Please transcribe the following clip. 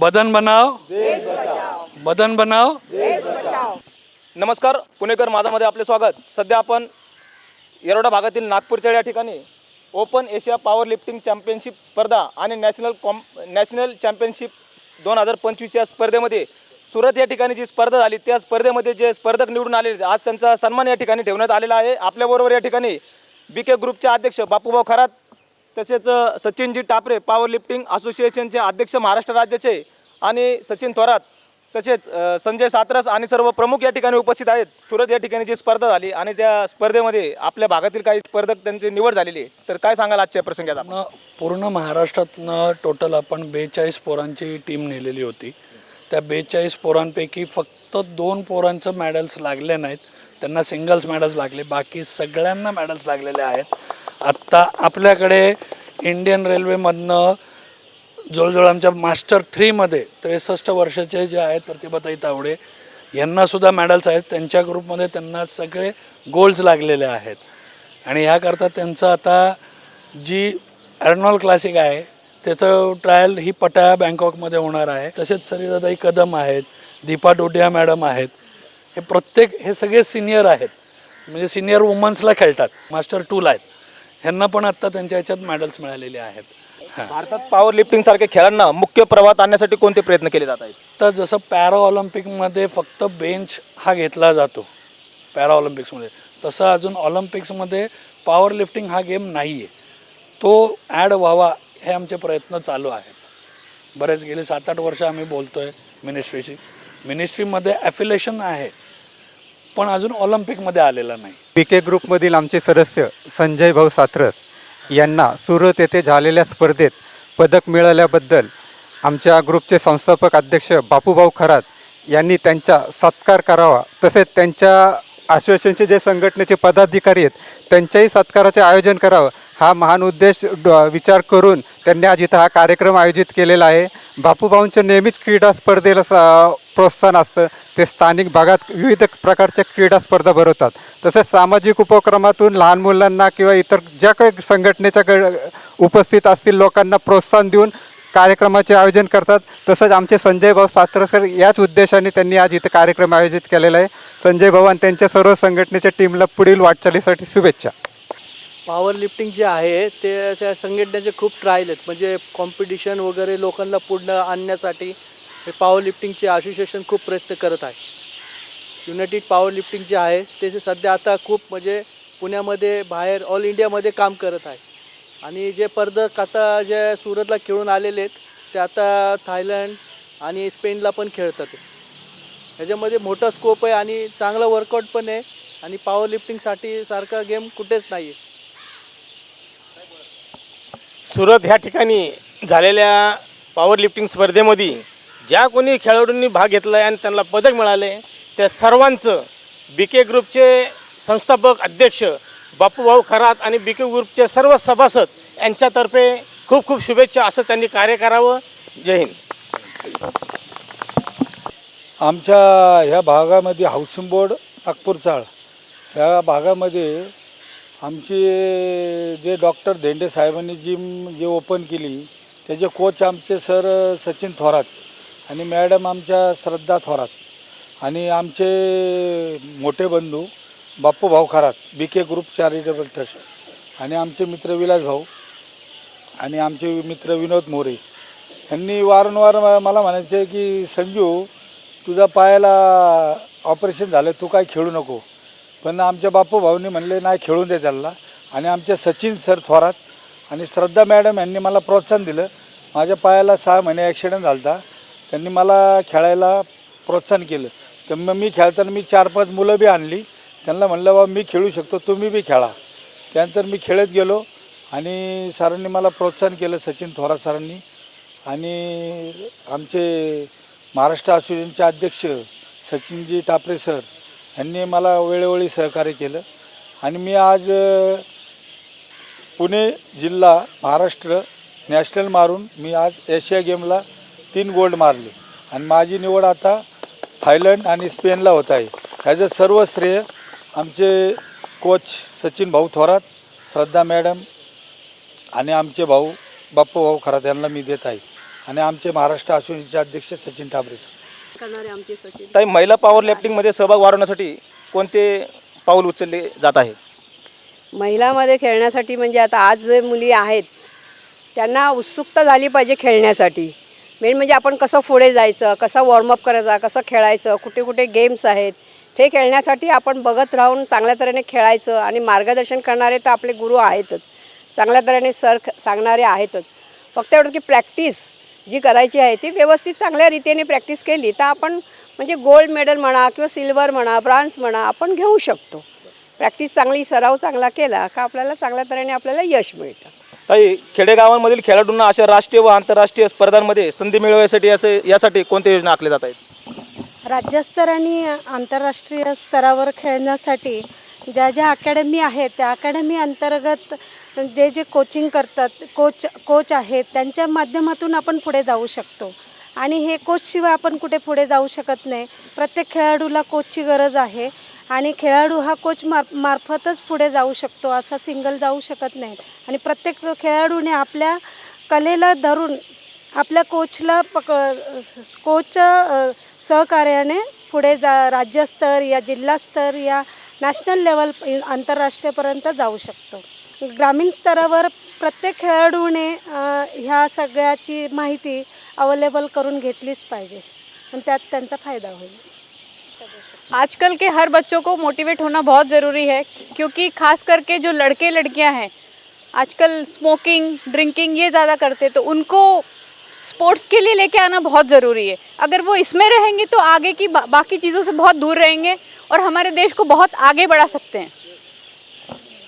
बदन बनाव बदन बनाव नमस्कार पुणेकर माझामध्ये आपले स्वागत. सध्या आपण येरोडा भागातील नागपूरच्या या ठिकाणी open Asia power lifting championship स्पर्धा आणि नॅशनल कॉम नॅशनल चॅम्पियनशिप दोन हजार पंचवीस या स्पर्धेमध्ये सुरत या ठिकाणी जी स्पर्धा झाली त्या स्पर्धेमध्ये जे स्पर्धक निवडून आले आज त्यांचा सन्मान या ठिकाणी ठेवण्यात आलेला आहे. आपल्याबरोबर या ठिकाणी बी के ग्रुपचे अध्यक्ष बापूभाऊ खरात तसेच सचिनजी टापरे पॉवर लिफ्टिंग असोसिएशनचे अध्यक्ष महाराष्ट्र राज्याचे आणि सचिन थोरात तसेच संजय सातरस आणि सर्व प्रमुख या ठिकाणी उपस्थित आहेत. सुरत या ठिकाणी जी स्पर्धा झाली आणि त्या स्पर्धेमध्ये आपल्या भागातील काही स्पर्धक त्यांची निवड झालेली आहे. तर काय सांगाल आजच्या प्रसंगात आपण? पूर्ण महाराष्ट्रातनं टोटल आपण बेचाळीस पोरांची टीम नेलेली होती. त्या बेचाळीस पोरांपैकी फक्त दोन पोरांचं मॅडल्स लागले नाहीत. त्यांना सिंगल्स मॅडल्स लागले. बाकी सगळ्यांना मॅडल्स लागलेले आहेत. आत्ता आपल्याकडे इंडियन रेल्वेमधनं जवळजवळ आमच्या मास्टर थ्रीमध्ये त्रेसष्ट वर्षाचे जे आहेत प्रतिभाताई तावडे यांनासुद्धा मॅडल्स आहेत. त्यांच्या ग्रुपमध्ये त्यांना सगळे गोल्ड्स लागलेले आहेत. आणि याकरता त्यांचं आता जी अर्नॉल क्लासिक आहे त्याचं ट्रायल ही पटाया बँकॉकमध्ये होणार आहे. तसेच सरिताताई कदम आहेत दीपा डोडिया मॅडम आहेत. हे प्रत्येक हे सगळे सिनियर आहेत. म्हणजे सिनियर वुमन्सला खेळतात. मास्टर टूला आहेत. ह्यांना पण आत्ता त्यांच्या ह्याच्यात मॅडल्स मिळालेले आहेत. हां. भारतात पॉवर लिफ्टिंग सारख्या खेळांना मुख्य प्रवाहात आणण्यासाठी कोणते प्रयत्न केले जात आहेत? तर जसं पॅरा ऑलिम्पिकमध्ये फक्त बेंच हा घेतला जातो. पॅरा ऑलिम्पिक्समध्ये तसं अजून ऑलिम्पिक्समध्ये पॉवर लिफ्टिंग हा गेम नाही आहे तो ॲड व्हावा हे आमचे प्रयत्न चालू आहेत. बरेच गेले सात आठ वर्ष आम्ही बोलतो आहे मिनिस्ट्रीची मिनिस्ट्रीमध्ये ॲफिलेशन आहे. पण अजून ऑलिम्पिकमध्ये आलेला नाही. पी के ग्रुपमधील आमचे सदस्य संजय भाऊ सात्रस यांना सुरत येथे झालेल्या स्पर्धेत पदक मिळाल्याबद्दल आमच्या ग्रुपचे संस्थापक अध्यक्ष बापूभाऊ खरात यांनी त्यांचा सत्कार करावा. तसेच त्यांच्या असोसिएशनचे जे संघटनेचे पदाधिकारी आहेत त्यांच्याही सत्काराचे आयोजन करावं. हा महान उद्देश ड- विचार करून त्यांनी आज इथं हा कार्यक्रम आयोजित केलेला आहे. बापूभाऊंच्या नेहमीच क्रीडा स्पर्धेला सा प्रोत्साहन असतं. ते स्थानिक भागात विविध प्रकारच्या क्रीडा स्पर्धा भरवतात. तसेच सामाजिक उपक्रमातून लहान मुलांना किंवा इतर ज्या काही संघटनेच्या क- उपस्थित असतील लोकांना प्रोत्साहन देऊन कार्यक्रमाचे आयोजन करतात. तसंच आमचे संजय भाऊ सातरकर याच उद्देशाने त्यांनी आज इथं कार्यक्रम आयोजित केलेला आहे. संजय भाऊ आणि त्यांच्या सर्व संघटनेच्या टीमला पुढील वाटचालीसाठी शुभेच्छा. पॉवर लिफ्टिंग जे आहे ते त्या संघटनेचे खूप ट्रायल आहेत. म्हणजे कॉम्पिटिशन वगैरे लोकांना पुढं आणण्यासाठी हे पॉवर लिफ्टिंगचे असोसिएशन खूप प्रयत्न करत आहे. युनायटेड पॉवर लिफ्टिंग जे आहे ते सध्या आता खूप म्हणजे पुण्यामध्ये बाहेर ऑल इंडियामध्ये काम करत आहे. आणि जे पदक आता जे सुरतला खेळून आलेले आहेत ते आता थायलंड आणि स्पेनला पण खेळतात. ह्याच्यामध्ये मोठा स्कोप आहे आणि चांगला वर्कआउट पण आहे आणि पॉवर लिफ्टिंगसाठी सारखा गेम कुठेच नाही आहे सुरत ह्या ठिकाणी झालेल्या पॉवर लिफ्टिंग स्पर्धेमध्ये ज्या कोणी खेळाडूंनी भाग घेतला आहे आणि त्यांना पदक मिळाले त्या सर्वांचं बी के ग्रुपचे संस्थापक अध्यक्ष बापूभाऊ खरात आणि बी के ग्रुपचे सर्व सभासद यांच्यातर्फे खूप खूप शुभेच्छा. असं त्यांनी कार्य करावं. जय हिंद. आमच्या ह्या भागामध्ये हाऊसिंग बोर्ड नागपूर चाळ. ह्या भागामध्ये आमचे जे डॉक्टर धेंडे साहेबांनी जिम जे ओपन केली त्याचे कोच आमचे सर सचिन थोरात. आणि मॅडम आमच्या श्रद्धा थोरात आणि आमचे मोठे बंधू Bappu Bhau Kharat B K group charitable trust आणि आमचे मित्र विलास भाऊ आणि आमचे मित्र विनोद मोरे. यांनी वारंवार मला म्हणायचे की संजू तुझा पायाला ऑपरेशन झालं तू काय खेळू नको. पण आमच्या बापू भाऊनी म्हणले नाही खेळून दे त्याला. आणि आमच्या सचिन सर थोरात आणि श्रद्धा मॅडम यांनी मला प्रोत्साहन दिलं. माझ्या पायाला सहा महिने ॲक्सिडेंट झाला होता त्यांनी मला खेळायला प्रोत्साहन केलं. तर मग मी खेळताना मी चार पाच मुलं बी आणली. त्यांना म्हणलं बा मी खेळू शकतो तुम्ही बी खेळा. त्यानंतर मी खेळत गेलो आणि सरांनी मला प्रोत्साहन केलं सचिन थोरात सरांनी. आणि आमचे महाराष्ट्र असोसिएशनचे अध्यक्ष सचिनजी टापरे सर यांनी मला वेळोवेळी सहकार्य केलं. आणि मी आज पुणे जिल्हा महाराष्ट्र नॅशनल मारून मी आज एशिया गेमला तीन गोल्ड मारले. आणि माझी निवड आता थायलंड आणि स्पेनला होत आहे. ह्याचं सर्व श्रेय आमचे कोच सचिन भाऊ थोरात श्रद्धा मॅडम आणि आमचे भाऊ बाप्पू भाऊ खरात यांना मी देत आहे. आणि आमचे महाराष्ट्र असोसिएशनचे अध्यक्ष सचिन टाबरे सर. करणारे आमचे सचिन. ताई महिला पॉवर लिफ्टिंगमध्ये सहभाग वाढवण्यासाठी कोणते पाऊल उचलले जात आहे? महिलामध्ये खेळण्यासाठी म्हणजे आता आज जे मुली आहेत त्यांना उत्सुकता झाली पाहिजे खेळण्यासाठी. मेन म्हणजे आपण कसं पुढे जायचं कसं वॉर्मअप करायचा कसं खेळायचं कुठे कुठे गेम्स आहेत ते खेळण्यासाठी आपण बघत राहून चांगल्या तऱ्हेने खेळायचं आणि मार्गदर्शन करणारे तर आपले गुरु आहेतच. चांगल्या तऱ्हेने सर सांगणारे आहेतच. फक्त एवढं की प्रॅक्टिस जी करायची आहे ती व्यवस्थित चांगल्या रीतीने प्रॅक्टिस केली तर आपण म्हणजे गोल्ड मेडल म्हणा किंवा सिल्वर म्हणा ब्रांज म्हणा आपण घेऊ शकतो. प्रॅक्टिस चांगली सराव चांगला केला का आपल्याला चांगल्या तऱ्हेने आपल्याला यश मिळतं. ताई खेडेगावांमधील खेळाडूंना अशा राष्ट्रीय व आंतरराष्ट्रीय स्पर्धांमध्ये संधी मिळवण्यासाठी असे यासाठी कोणत्या योजना आखल्या जात आहेत? राज्यस्तर आणि आंतरराष्ट्रीय स्तरावर खेळण्यासाठी ज्या ज्या अकॅडमी आहेत त्या अकॅडमी अंतर्गत जे जे कोचिंग करतात कोच कोच आहेत त्यांच्या माध्यमातून आपण पुढे जाऊ शकतो. आणि हे कोचशिवाय आपण कुठे पुढे जाऊ शकत नाही. प्रत्येक खेळाडूला कोचची गरज आहे. आणि खेळाडू हा कोच मार मार्फतच पुढे जाऊ शकतो असा सिंगल जाऊ शकत नाही. आणि प्रत्येक खेळाडूने आपल्या कलेला धरून आपल्या कोचला पक कोच सहकार्याने पुढे जा राज्यस्तर या जिल्हास्तर या नॅशनल लेवल आंतरराष्ट्रीयपर्यंत जाऊ शकतो. ग्रामीण स्तरावर प्रत्येक खेळाडूने ह्या सगळ्याची माहिती अवेलेबल करून घेतलीच पाहिजे. आणि त्यात त्यांचा फायदा होईल. आजकल के हर बच्चों को मोटिवेट होना बहुत ज़रूरी है क्योंकि खास करके जो लड़के लड़कियाँ हैं आजकल स्मोकिंग ड्रिंकिंग ये ज़्यादा करते तो उनको स्पोर्ट्स के लिए लेके आना बहुत ज़रूरी है। अगर वो इसमें रहेंगे तो आगे की बा, बाकी चीज़ों से बहुत दूर रहेंगे और हमारे देश को बहुत आगे बढ़ा सकते हैं।